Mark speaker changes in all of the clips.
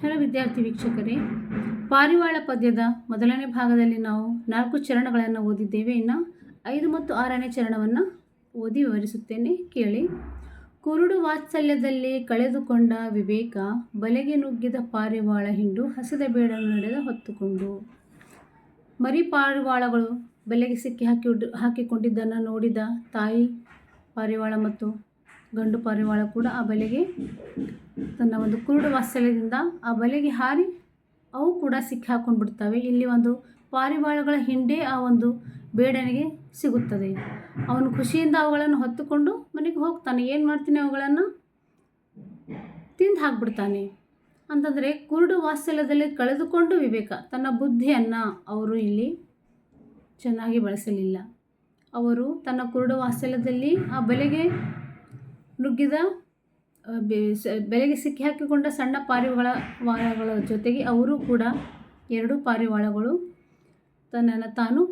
Speaker 1: Hello ವಿದ್ಯಾರ್ಥಿ ವೀಕ್ಷಕರೇ, ಪಾರಿವಾಳ ಪದ್ಯದ ಮೊದಲನೇ ಭಾಗದಲ್ಲಿ ನಾವು ನಾಲ್ಕು ಚರಣಗಳನ್ನು ಓದಿದ್ದೇವೆ. ಇನ್ನು ಐದು ಮತ್ತು ಆರನೇ ಚರಣವನ್ನು ಓದಿ ವಿವರಿಸುತ್ತೇನೆ. ಕೇಳಿ. ಕುರುಡು ವಾತ್ಸಲ್ಯದಲ್ಲಿ ಕಳೆದುಕೊಂಡ ವಿವೇಕ ಬಲೆಗೆ ನುಗ್ಗಿದ ಪಾರಿವಾಳ ಹಿಂಡು ಹಸಿದ ಬೇಡನ್ನು ನಡೆದ ಹೊತ್ತುಕೊಂಡು. ಮರಿ ಪಾರಿವಾಳಗಳು ಬಲೆಗೆ ಸಿಕ್ಕಿ ಹಾಕಿ ಹಾಕಿಕೊಂಡಿದ್ದನ್ನು ನೋಡಿದ ತಾಯಿ ಪಾರಿವಾಳ ಮತ್ತು ಗಂಡು ಪಾರಿವಾಳ ಕೂಡ ಆ ಬಲೆಗೆ ತನ್ನ ಒಂದು ಕುರುಡು ವಾತ್ಸಲ್ಯದಿಂದ ಆ ಬಲೆಗೆ ಹಾರಿ ಅವು ಕೂಡ ಸಿಕ್ಕಿ ಹಾಕೊಂಡು ಬಿಡ್ತವೆ ಇಲ್ಲಿ ಒಂದು ಪಾರಿವಾಳಗಳ ಹಿಂಡೆ ಆ ಒಂದು ಬೇಡನಿಗೆ ಸಿಗುತ್ತದೆ. ಅವನು ಖುಷಿಯಿಂದ ಅವುಗಳನ್ನು ಹೊತ್ತುಕೊಂಡು ಮನೆಗೆ ಹೋಗ್ತಾನೆ. ಏನು ಮಾಡ್ತೀನಿ ಅವುಗಳನ್ನು? ತಿಂದು ಹಾಕ್ಬಿಡ್ತಾನೆ ಅಂತಂದರೆ ಕುರುಡು ವಾತ್ಸಲ್ಯದಲ್ಲಿ ಕಳೆದುಕೊಂಡು ವಿವೇಕ ತನ್ನ ಬುದ್ಧಿಯನ್ನು ಅವರು ಇಲ್ಲಿ ಚೆನ್ನಾಗಿ ಬಳಸಲಿಲ್ಲ. ಅವರು ತನ್ನ ಕುರುಡು ವಾತ್ಸಲ್ಯದಲ್ಲಿ ಆ ಬಲೆಗೆ ನುಗ್ಗಿದ ಬೆಲೆಗೆ ಸಿಕ್ಕಿ ಹಾಕಿಕೊಂಡ ಸಣ್ಣ ಪಾರಿವಾಳ ವಾಳಗಳ ಜೊತೆಗೆ ಅವರು ಕೂಡ ಎರಡು ಪಾರಿವಾಳಗಳು ತನ್ನನ್ನು ತಾನು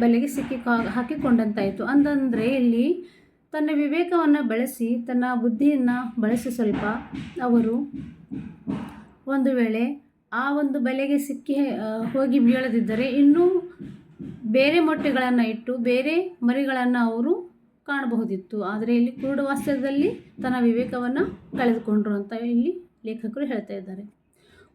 Speaker 1: ಬೆಲೆಗೆ ಸಿಕ್ಕಿ ಹಾಕಿಕೊಂಡಂತಾಯಿತು. ಅಂತಂದರೆ ಇಲ್ಲಿ ತನ್ನ ವಿವೇಕವನ್ನು ಬಳಸಿ, ತನ್ನ ಬುದ್ಧಿಯನ್ನು ಬಳಸಿ ಸ್ವಲ್ಪ ಅವರು ಒಂದು ವೇಳೆ ಆ ಒಂದು ಬೆಲೆಗೆ ಸಿಕ್ಕಿ ಹೋಗಿ ಬೀಳದಿದ್ದರೆ ಇನ್ನೂ ಬೇರೆ ಮೊಟ್ಟೆಗಳನ್ನು ಇಟ್ಟು, ಬೇರೆ ಮರಿಗಳನ್ನು ಅವರು ಕಾಣಬಹುದಿತ್ತು. ಆದರೆ ಇಲ್ಲಿ ಕುರುಡು ವಾಸ್ತವದಲ್ಲಿ ತನ್ನ ವಿವೇಕವನ್ನು ಕಳೆದುಕೊಂಡ್ರು ಅಂತ ಇಲ್ಲಿ ಲೇಖಕರು ಹೇಳ್ತಾ ಇದ್ದಾರೆ.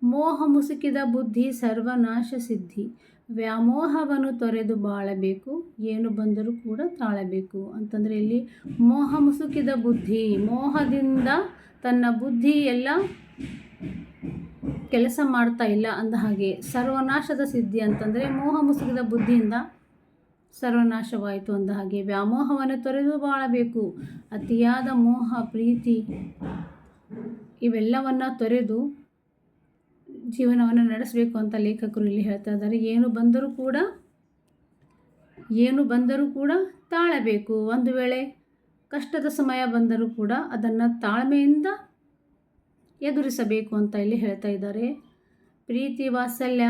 Speaker 1: ಮೋಹ ಮುಸುಕಿದ ಬುದ್ಧಿ ಸರ್ವನಾಶ ಸಿದ್ಧಿ. ವ್ಯಾಮೋಹವನ್ನು ತೊರೆದು ಬಾಳಬೇಕು, ಏನು ಬಂದರೂ ಕೂಡ ತಾಳಬೇಕು. ಅಂತಂದರೆ ಇಲ್ಲಿ ಮೋಹ ಮುಸುಕಿದ ಬುದ್ಧಿ, ಮೋಹದಿಂದ ತನ್ನ ಬುದ್ಧಿ ಎಲ್ಲ ಕೆಲಸ ಮಾಡ್ತಾ ಇಲ್ಲ ಅಂದ ಹಾಗೆ. ಸರ್ವನಾಶದ ಸಿದ್ಧಿ ಅಂತಂದರೆ ಮೋಹ ಮುಸುಕಿದ ಬುದ್ಧಿಯಿಂದ ಸರ್ವನಾಶವಾಯಿತು ಅಂದ ಹಾಗೆ ವ್ಯಾಮೋಹವನ್ನು ತೊರೆದು ಬಾಳಬೇಕು. ಅತಿಯಾದ ಮೋಹ, ಪ್ರೀತಿ ಇವೆಲ್ಲವನ್ನು ತೊರೆದು ಜೀವನವನ್ನು ನಡೆಸಬೇಕು ಅಂತ ಲೇಖಕರು ಇಲ್ಲಿ ಹೇಳ್ತಾ ಇದ್ದಾರೆ. ಏನು ಬಂದರೂ ಕೂಡ, ಏನು ಬಂದರೂ ಕೂಡ ತಾಳಬೇಕು. ಒಂದು ವೇಳೆ ಕಷ್ಟದ ಸಮಯ ಬಂದರೂ ಕೂಡ ಅದನ್ನು ತಾಳ್ಮೆಯಿಂದ ಎದುರಿಸಬೇಕು ಅಂತ ಇಲ್ಲಿ ಹೇಳ್ತಾ ಇದ್ದಾರೆ. ಪ್ರೀತಿ, ವಾತ್ಸಲ್ಯ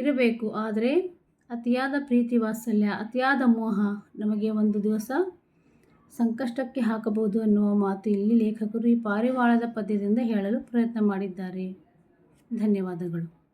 Speaker 1: ಇರಬೇಕು, ಆದರೆ ಅತಿಯಾದ ಪ್ರೀತಿ ವಾತ್ಸಲ್ಯ, ಅತಿಯಾದ ಮೋಹ ನಮಗೆ ಒಂದು ದಿವಸ ಸಂಕಷ್ಟಕ್ಕೆ ಹಾಕಬಹುದು ಅನ್ನುವ ಮಾತು ಇಲ್ಲಿ ಲೇಖಕರು ಈ ಪಾರಿವಾಳದ ಪದ್ಯದಿಂದ ಹೇಳಲು ಪ್ರಯತ್ನ ಮಾಡಿದ್ದಾರೆ. ಧನ್ಯವಾದಗಳು.